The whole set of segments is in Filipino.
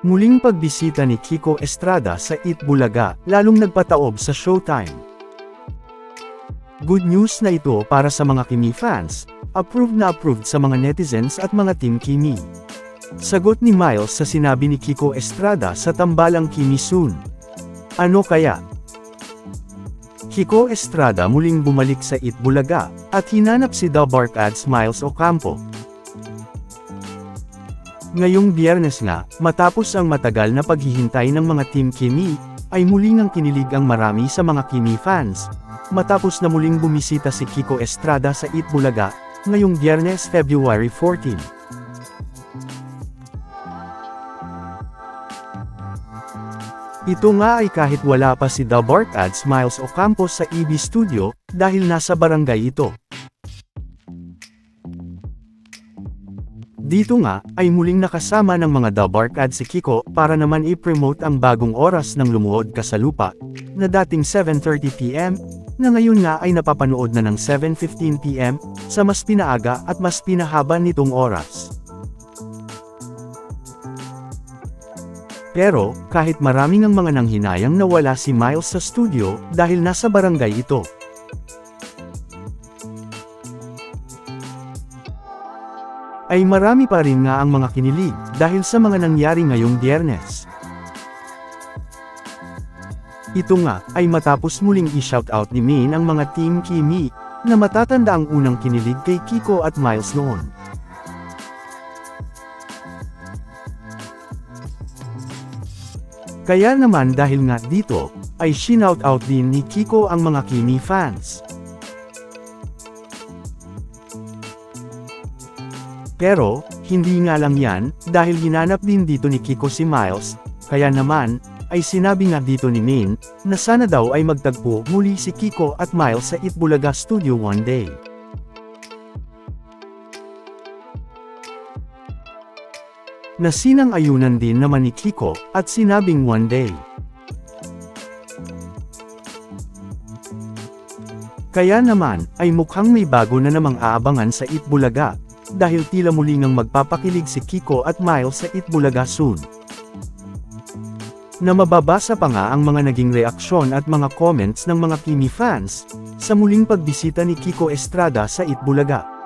Muling pagbisita ni Kiko Estrada sa Eat Bulaga, lalong nagpataob sa Showtime. Good news na ito para sa mga Kimi fans, approved na approved sa mga netizens at mga Team Kimi. Sagot ni Miles sa sinabi ni Kiko Estrada sa tambalang Kimi Soon. Ano kaya? Kiko Estrada muling bumalik sa Eat Bulaga, at hinanap si The Bark Ads Miles Ocampo. Ngayong biyernes nga, matapos ang matagal na paghihintay ng mga Team Kimi, ay muling ang kinilig ang marami sa mga Kimi fans. Matapos na muling bumisita si Kiko Estrada sa Eat Bulaga, ngayong biyernes February 14. Ito nga ay kahit wala pa si The Bark Ads Miles Ocampo sa EB Studio, dahil nasa barangay ito. Dito nga, ay muling nakasama ng mga The Bark Ads si Kiko para naman i-promote ang bagong oras ng lumuhod ka sa lupa, na dating 7.30pm, na ngayon nga ay napapanood na ng 7.15pm, sa mas pinaaga at mas pinahaba nitong oras. Pero, kahit maraming ang mga nanghinayang na wala si Miles sa studio, dahil nasa barangay ito. Ay marami pa rin nga ang mga kinilig, dahil sa mga nangyari ngayong biyernes. Ito nga, ay matapos muling i-shoutout ni Min ang mga Team Kimi, na matatanda ang unang kinilig kay Kiko at Miles noon. Kaya naman dahil nga dito, ay shinout-out din ni Kiko ang mga Kimi fans. Pero, hindi nga lang yan, dahil hinanap din dito ni Kiko si Miles, kaya naman, ay sinabi nga dito ni Min, na sana daw ay magtagpo muli si Kiko at Miles sa Itbulaga Studio one day. Nasinang ayunan din naman ni Kiko, at sinabing one day. Kaya naman, ay mukhang may bago na namang aabangan sa Itbulaga, dahil tila muli ngang magpapakilig si Kiko at Miles sa Itbulaga soon. Na mababasa pa nga ang mga naging reaksyon at mga comments ng mga Kimi fans, sa muling pagbisita ni Kiko Estrada sa Itbulaga.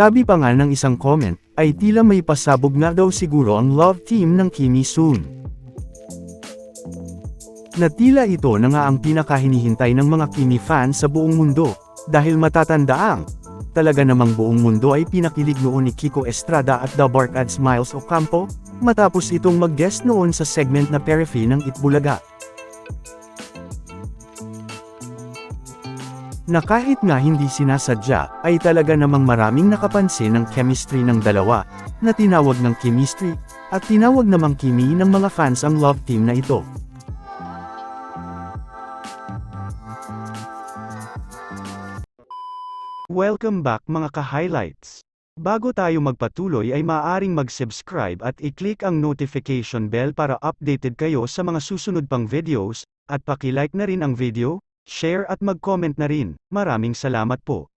Sabi pa nga ng isang comment, ay tila may pasabog na daw siguro ang love team ng Kimi soon. Na tila ito na nga ang pinakahinihintay ng mga Kimi fans sa buong mundo, dahil matatandaang, talaga namang buong mundo ay pinakilig noon ni Kiko Estrada at The Bark Ads Miles Ocampo, matapos itong mag-guest noon sa segment na Perifi ng Itbulaga. Na kahit nga hindi sinasadya, ay talaga namang maraming nakapansin ng chemistry ng dalawa, na tinawag ng chemistry, at tinawag namang kimi ng mga fans ang love team na ito. Welcome back mga ka-highlights! Bago tayo magpatuloy ay maaaring mag-subscribe at i-click ang notification bell para updated kayo sa mga susunod pang videos, at paki-like na rin ang video, share at mag-comment na rin. Maraming salamat po.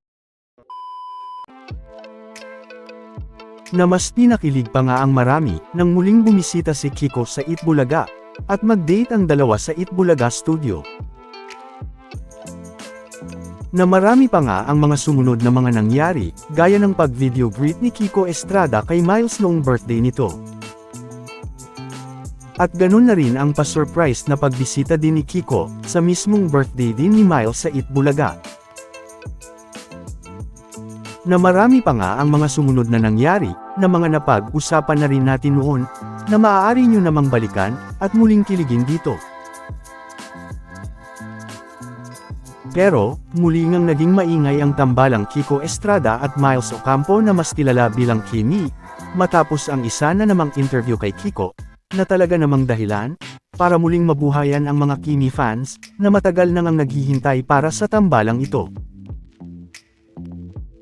Na mas pinakilig pa nga ang marami, nang muling bumisita si Kiko sa Itbulaga, at mag-date ang dalawa sa Itbulaga Studio. Na marami pa nga ang mga sumunod na mga nangyari, gaya ng pag-video greet ni Kiko Estrada kay Miles noong birthday nito. At ganun na rin ang pa-surprise na pagbisita din ni Kiko, sa mismong birthday din ni Miles sa Itbulaga. Na marami pa nga ang mga sumunod na nangyari, na mga napag-usapan na rin natin noon, na maaari nyo namang balikan, at muling kiligin dito. Pero, muli ngang naging maingay ang tambalang Kiko Estrada at Miles Ocampo na mas kilala bilang Kimi, matapos ang isa na namang interview kay Kiko, na talaga namang dahilan, para muling mabuhayan ang mga Kimi fans, na matagal na ngang naghihintay para sa tambalang ito.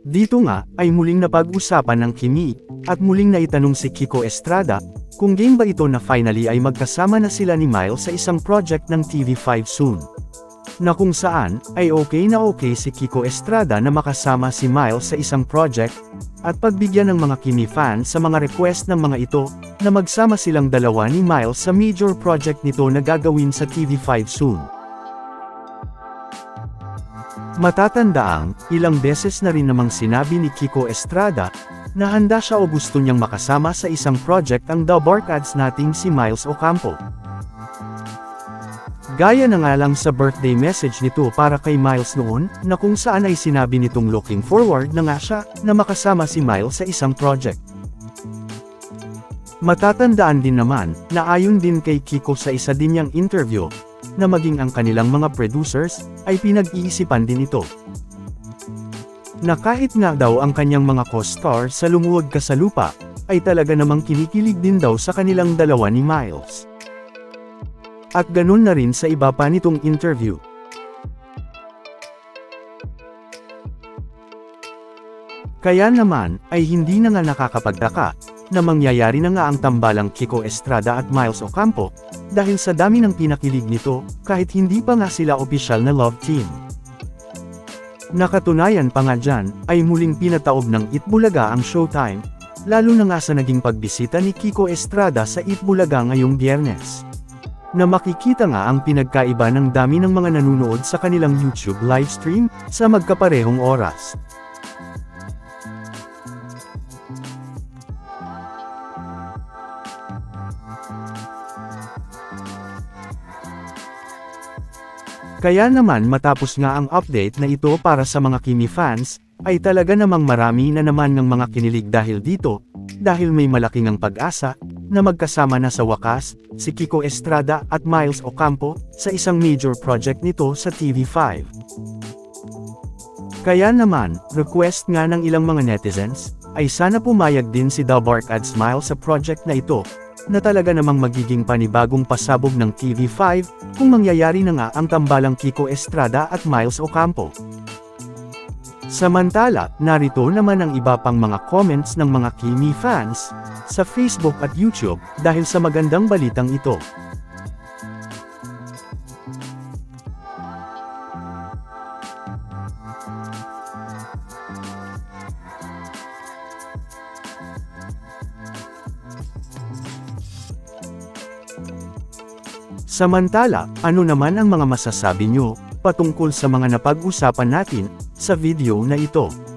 Dito nga, ay muling napag-usapan ng Kimi, at muling naitanong si Kiko Estrada, kung game ba ito na finally ay magkasama na sila ni Miles sa isang project ng TV5 soon. Na kung saan, ay okay na okay si Kiko Estrada na makasama si Miles sa isang project, at pagbigyan ng mga Kimi fans sa mga request ng mga ito, na magsama silang dalawa ni Miles sa major project nito na gagawin sa TV5 soon. Matatandaang, ilang beses na rin namang sinabi ni Kiko Estrada, na handa siya o gusto niyang makasama sa isang project ang The Barkads nating si Miles Ocampo. Gaya na nga lang sa birthday message nito para kay Miles noon, na kung saan ay sinabi nitong looking forward na nga siya, na makasama si Miles sa isang project. Matatandaan din naman, na ayon din kay Kiko sa isa din niyang interview, na maging ang kanilang mga producers, ay pinag-iisipan din ito. Na kahit nga daw ang kanyang mga co-star sa Lumuwag Ka sa Lupa, ay talaga namang kinikilig din daw sa kanilang dalawa ni Miles. At ganun na rin sa iba pa nitong interview. Kaya naman, ay hindi na nga nakakapagtaka, na mangyayari na nga ang tambalang Kiko Estrada at Miles Ocampo, dahil sa dami ng pinakilig nito, kahit hindi pa nga sila opisyal na love team. Nakatunayan pa nga dyan, ay muling pinataob ng Itbulaga ang showtime, lalo na nga sa naging pagbisita ni Kiko Estrada sa Itbulaga ngayong biyernes. Na makikita nga ang pinagkaiba ng dami ng mga nanunood sa kanilang YouTube livestream, sa magkaparehong oras. Kaya naman matapos nga ang update na ito para sa mga Kimi fans, ay talaga namang marami na naman ng mga kinilig dahil dito, dahil may malaking ang pag-asa, na magkasama na sa wakas, si Kiko Estrada at Miles Ocampo, sa isang major project nito sa TV5. Kaya naman, request nga ng ilang mga netizens, ay sana pumayag din si The Bark at Smile sa project na ito, na talaga namang magiging panibagong pasabog ng TV5, kung mangyayari na nga ang tambalang Kiko Estrada at Miles Ocampo. Samantala, narito naman ang iba pang mga comments ng mga Kimi fans, sa Facebook at YouTube, dahil sa magandang balitang ito. Samantala, ano naman ang mga masasabi nyo, patungkol sa mga napag-usapan natin, sa video na ito?